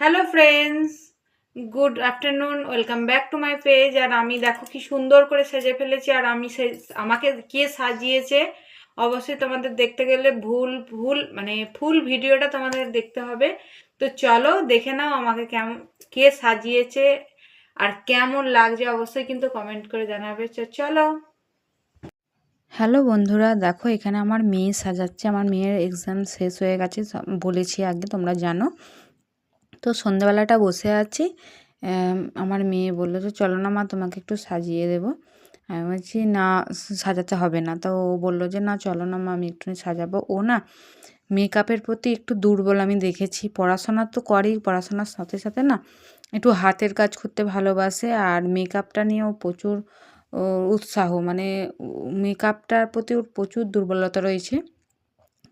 Hello friends good afternoon welcome back to my page আর আমি দেখো কি সুন্দর করে সেজে ফেলেছি, আর আমি সে আমাকে কে সাজিয়েছে? অবশ্যই তোমাদের দেখতে গেলে ভুল ভুল মানে ফুল ভিডিওটা তোমাদের দেখতে হবে। তো চলো দেখে নাও আমাকে কেমন কে সাজিয়েছে আর কেমন লাগছে। অবশ্যই কিন্তু কমেন্ট করে জানাবে। চলো। হ্যালো বন্ধুরা। দেখো, এখানে আমার মেয়ে সাজাচ্ছে। আমার মেয়ের এক্সাম শেষ হয়ে গেছে বলেছি আগে, তোমরা জানো। তো সন্ধ্যাবেলাটা বসে আছি। আমার মেয়ে বলল যে, চলো না মা, তোমাকে একটু সাজিয়ে দেবো। আমি বলছি, না, সাজাতে হবে না। তো ও বলল যে, না, চলো না মা, আমি একটু সাজাবো। ও না, মেকআপের প্রতি একটু দুর্বল আমি দেখেছি। পড়াশোনা তো করেই পড়াশোনার সাথে সাথে না একটু হাতের কাজ করতে ভালোবাসে আর মেকআপটা নিয়েও প্রচুর উৎসাহ। মানে মেকআপটার প্রতি ওর প্রচুর দুর্বলতা রয়েছে।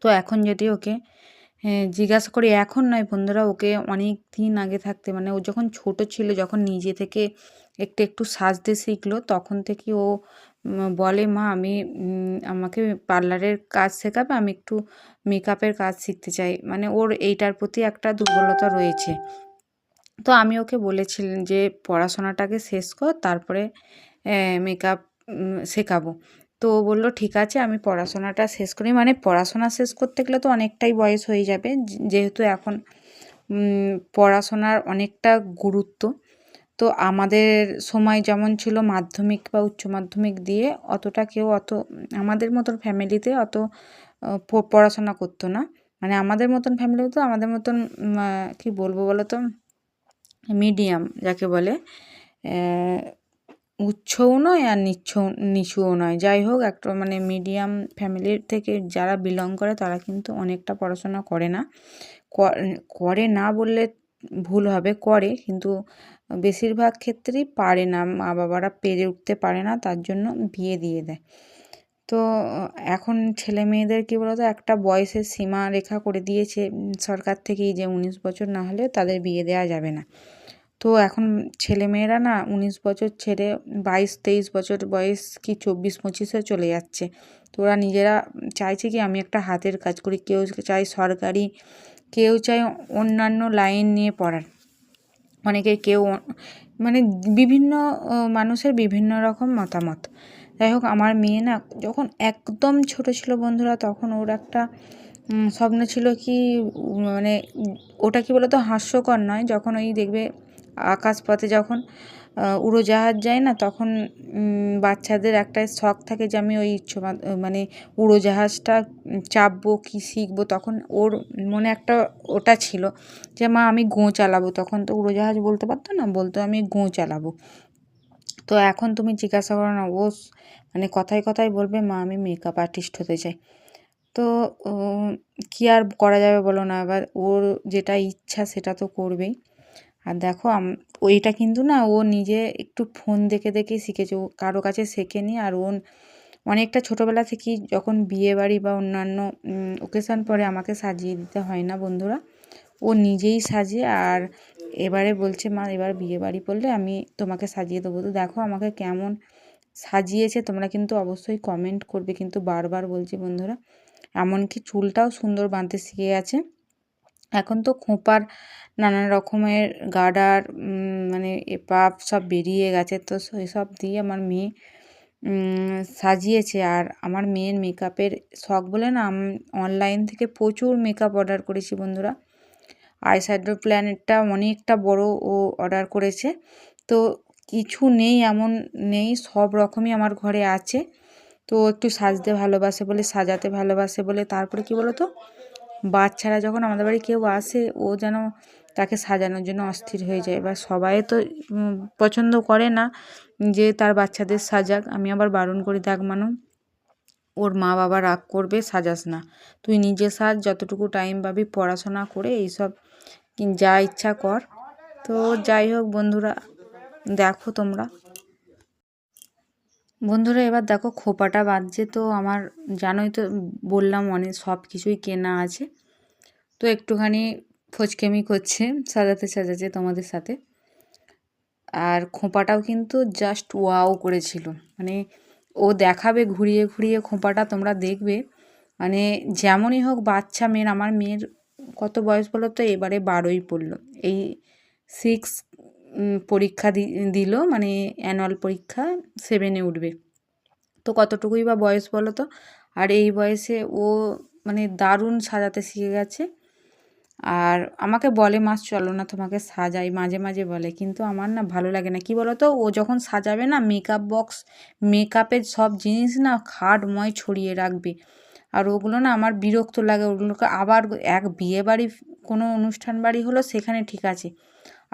তো এখন যদি ওকে জিজ্ঞাসা করি, এখন নয় বন্ধুরা, ওকে অনেক দিন আগে থাকতে। মানে ও যখন ছোট ছিল, যখন নিজে থেকে একটু একটু সাজতে শিখলো, তখন থেকে ও বলে, মা, আমি আমাকে পার্লারের কাজ শেখাবে, আমি একটু মেকআপের কাজ শিখতে চাই। মানে ওর এইটার প্রতি একটা দুর্বলতা রয়েছে। তো আমি ওকে বলেছিলাম যে, পড়াশোনাটাকে শেষ কর, তারপরে মেকআপ শেখাবো। তো ও বলল, ঠিক আছে, আমি পড়াশোনাটা শেষ করি। মানে পড়াশোনা শেষ করতে গেলে তো অনেকটাই বয়স হয়ে যাবে যেহেতু এখন পড়াশোনার অনেকটা গুরুত্ব। তো আমাদের সময় যেমন ছিল মাধ্যমিক বা উচ্চ মাধ্যমিক দিয়ে, অতটা কেউ অত, আমাদের মতন ফ্যামিলিতে অত পড়াশোনা করতো না। মানে আমাদের মতন ফ্যামিলি তো আমাদের মতন কি বলব বলো তো মিডিয়াম যাকে বলে উচ্চও নয় আর নিচ্ছ নিচুও নয়। যাই হোক, একটা মানে মিডিয়াম ফ্যামিলির থেকে যারা বিলং করে তারা কিন্তু অনেকটা পড়াশোনা করে না। করে না বললে ভুল হবে, করে কিন্তু বেশিরভাগ ক্ষেত্রেই পারে না। মা বাবারা পেরে উঠতে পারে না, তার জন্য বিয়ে দিয়ে দেয়। তো, এখন ছেলে মেয়েদের কী বলতো, একটা বয়সের সীমা রেখা করে দিয়েছে সরকার থেকেই যে উনিশ বছর না হলে তাদের বিয়ে দেওয়া যাবে না। তো এখন ছেলেমেয়েরা না উনিশ বছর ছেড়ে বাইশ, তেইশ বছর বয়স কি চব্বিশ, পঁচিশে চলে যাচ্ছে। তো ওরা নিজেরা চাইছে কি আমি একটা হাতের কাজ করি, কেউ চায় সরকারি, কেউ চায় অন্যান্য লাইন নিয়ে পড়ার। অনেকে কেউ মানে বিভিন্ন মানুষের বিভিন্ন রকম মতামত। যাই হোক, আমার মেয়ে না যখন একদম ছোট ছিল বন্ধুরা, তখন ওর একটা স্বপ্ন ছিল কি মানে ওটা কি বলতো, হাস্যকর নয়। যখন ওই দেখবে আকাশপথে যখন উড়োজাহাজ যায় না, তখন বাচ্চাদের একটা শখ থাকে যে আমি ওই ইচ্ছ মানে উড়োজাহাজটা চাপবো, কি শিখব, তখন ওর মনে একটা ওটা ছিল যে, মা, আমি গোঁ চালাবো। তখন তো উড়োজাহাজ বলতে পারতো না, বলতো, আমি গোঁ চালাবো। তো এখন তুমি জিজ্ঞাসা করো না, ও মানে কথায় কথায় বলবে, মা, আমি মেকআপ আর্টিস্ট হতে চাই। তো কি আর করা যাবে বলো না, এবার ওর যেটা ইচ্ছা সেটা তো করবেই। আর দেখো ওইটা কিন্তু না, ও নিজে একটু ফোন দেখে দেখে শিখেছে। ও কারও কাছে শেখেনি আর ও অনেকটা ছোটোবেলা থেকেই যখন বিয়ে বাড়ি বা অন্যান্য ওকেশান পরে আমাকে সাজিয়ে দিতে হয় না বন্ধুরা, ও নিজেই সাজে। আর এবারে বলছে, মা, এবার বিয়ে বাড়ি পড়লে আমি তোমাকে সাজিয়ে দেবো। তো দেখো, আমাকে কেমন সাজিয়েছে, তোমরা কিন্তু অবশ্যই কমেন্ট করবে। কিন্তু বারবার বলছি বন্ধুরা, এমনকি চুলটাও সুন্দর বাঁধতে শিখে গেছে। এখন তো খোঁপার নানান রকমের গার্ডার মানে এ পাপ সব বেরিয়ে গেছে। তো সেই সব দিয়ে আমার মেয়ে সাজিয়েছে। আর আমার মেয়ের মেকআপের শখ বলে না অনলাইন থেকে প্রচুর মেকআপ অর্ডার করেছি বন্ধুরা। আই শ্যাডো প্ল্যানেটটা অনেকটা বড় ও অর্ডার করেছে। তো কিছু নেই, এমন নেই, সব রকমই আমার ঘরে আছে। তো একটু সাজতে ভালোবাসে বলে, সাজাতে ভালোবাসে বলে, তারপরে কি বলো তো বাচ্চারা যখন আমাদের বাড়ি কেউ আসে, ও যেন তাকে সাজানোর জন্য অস্থির হয়ে যায়। এবার সবাই তো পছন্দ করে না যে তার বাচ্চাদের সাজাক। আমি আবার বারণ করি, দেখ মানু, ওর মা বাবা রাগ করবে, সাজাস না। তুই নিজে সাজ, যতটুকু টাইম পাবি পড়াশোনা করে এইসব যা ইচ্ছা কর। তো যাই হোক বন্ধুরা, দেখো তোমরা। বন্ধুরা, এবার দেখো খোপাটা বাজছে তো আমার, জানোই তো, বললাম অনেক, সব কিছুই কেনা আছে। তো একটুখানি ফচকেমি করছে, সাজাতে সাজাতে তোমাদের সাথে। আর খোঁপাটাও কিন্তু জাস্ট ওয়াও করেছিল। মানে ও দেখাবে ঘুরিয়ে ঘুরিয়ে খোঁপাটা, তোমরা দেখবে। মানে যেমনই হোক, বাচ্চা মেয়ের, আমার মেয়ের কত বয়স বলো তো, এবারে বারোই পড়ল। এই সিক্স পরীক্ষা দিল মানে অ্যানুয়াল পরীক্ষা সেভেনে উঠবে। তো কতটুকুই বা বয়স বলো তো? আর এই বয়সে ও মানে দারুণ সাজাতে শিখে গেছে। আর আমাকে বলে, মাস, চলো না, তোমাকে সাজাই। মাঝে মাঝে বলে, কিন্তু আমার না ভালো লাগে না। কি বলো তো ও যখন সাজাবে না মেকআপ বক্স মেকআপের সব জিনিস না খাটময় ছড়িয়ে রাখবে। আর ওগুলো না আমার বিরক্ত লাগে। ওগুলোকে আবার এক বিয়ে বাড়ি কোনো অনুষ্ঠান বাড়ি হলো, সেখানে ঠিক আছে।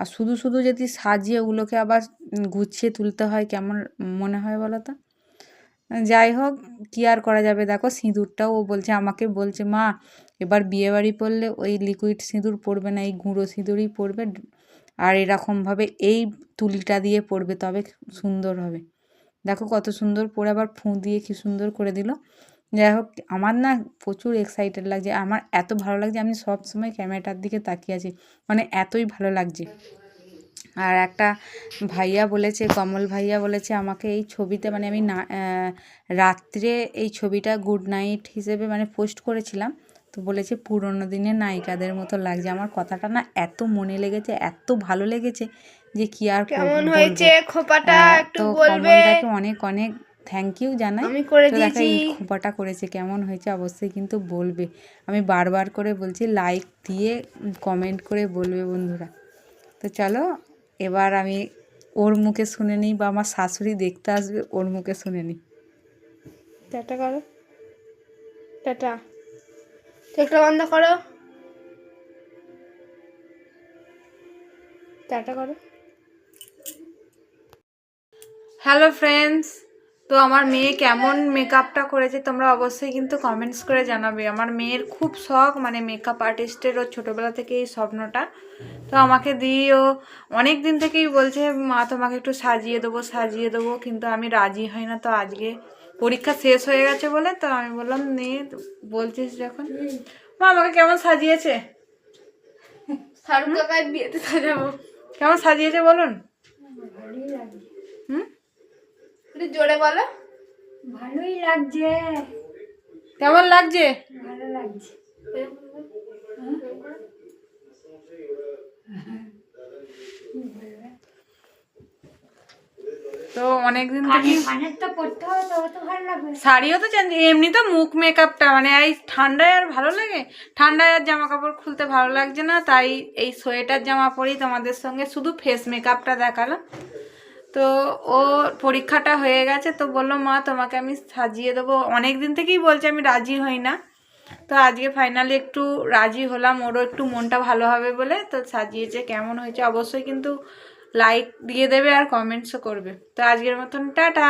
আর শুধু শুধু যদি সাজিয়ে ওগুলোকে আবার গুছিয়ে তুলতে হয়, কেমন মনে হয় বলো তো? যাই হোক, কী আর করা যাবে? দেখো সিঁদুরটাও ও বলছে, আমাকে বলছে, মা, এবার বিয়েবাড়ি পড়লে ওই লিকুইড সিঁদুর পড়বে না, এই গুঁড়ো সিঁদুরই পড়বে আর এরকমভাবে এই তুলিটা দিয়ে পড়বে তবে সুন্দর হবে। দেখো কত সুন্দর, পরে আবার ফুঁ দিয়ে কি সুন্দর করে দিল। যাই হোক আমার না প্রচুর এক্সাইটেড লাগছে। আমার এত ভালো লাগছে আমি সব সময় ক্যামেরাটার দিকে তাকিয়ে আছি। মানে এতই ভালো লাগছে। আর একটা ভাইয়া বলেছে কমল ভাইয়া বলেছে আমাকে এই ছবিতে মানে আমি না রাত্রে এই ছবিটা গুড নাইট হিসেবে মানে পোস্ট করেছিলাম। তো বলেছে পুরোনো দিনের নায়িকাদের মতো লাগছে। আমার কথাটা না এত মনে লেগেছে এত ভালো লেগেছে যে কি আর কেমন হয়েছে খোপাটা একটু বলবে? অনেক অনেক থ্যাংক ইউ জানাই। আমি করে দিয়েছি। খোঁপাটা করেছে কেমন হয়েছে অবশ্যই কিন্তু বলবে। আমি বারবার করে বলছি লাইক দিয়ে কমেন্ট করে বলবে বন্ধুরা। তো চলো এবার আমি ওর মুখে শুনে নিই বা আমার শাশুড়ি দেখতে আসবে ওর মুখে শুনে নিই। টাটা করো। টাটা। চোখটা বন্ধ করো। টাটা করো। হ্যালো ফ্রেন্ডস তো আমার মেয়ে কেমন মেকআপটা করেছে তোমরা অবশ্যই কিন্তু কমেন্টস করে জানাবে। আমার মেয়ের খুব শখ মানে মেকআপ আর্টিস্টের ও ছোটোবেলা থেকে এই স্বপ্নটা। তো আমাকে দিয়ে ও অনেক দিন থেকেই বলছে মা তোমাকে একটু সাজিয়ে দেবো সাজিয়ে দেবো। কিন্তু আমি রাজি হই না। তো আজকে পরীক্ষা শেষ হয়ে গেছে বলে তো আমি বললাম নে বলছিস যখন। মা আমাকে কেমন সাজিয়েছে? শাহরুখ কাকার বিয়েতে সাজাবো। কেমন সাজিয়েছে বলুন? একটু জোরে বলো। ভালোই লাগছে। কেমন লাগছে? ভালো লাগছে। তো অনেকদিন শাড়িও তো চেঞ্জ এমনি তো মুখ মেকআপটা মানে এই ঠান্ডায় আর ভালো লাগে? ঠান্ডায় আর জামা কাপড় খুলতে ভালো লাগছে না তাই এই সোয়েটার জামা পরেই তোমাদের সঙ্গে শুধু ফেস মেকআপটা দেখালাম। তো ও পরীক্ষাটা হয়ে গেছে, তো বলল, মা, তোমাকে আমি সাজিয়ে দেবো। অনেক দিন থেকেই বলছে, আমি রাজি হই না। তো আজকে ফাইনালি একটু রাজি হলাম, ওরও একটু মনটা ভালো হবে বলে, তো সাজিয়েছে, কেমন হয়েছে অবশ্যই কিন্তু লাইক দিয়ে দেবে আর কমেন্টসও করবে। তো আজকের মতন, টাটা!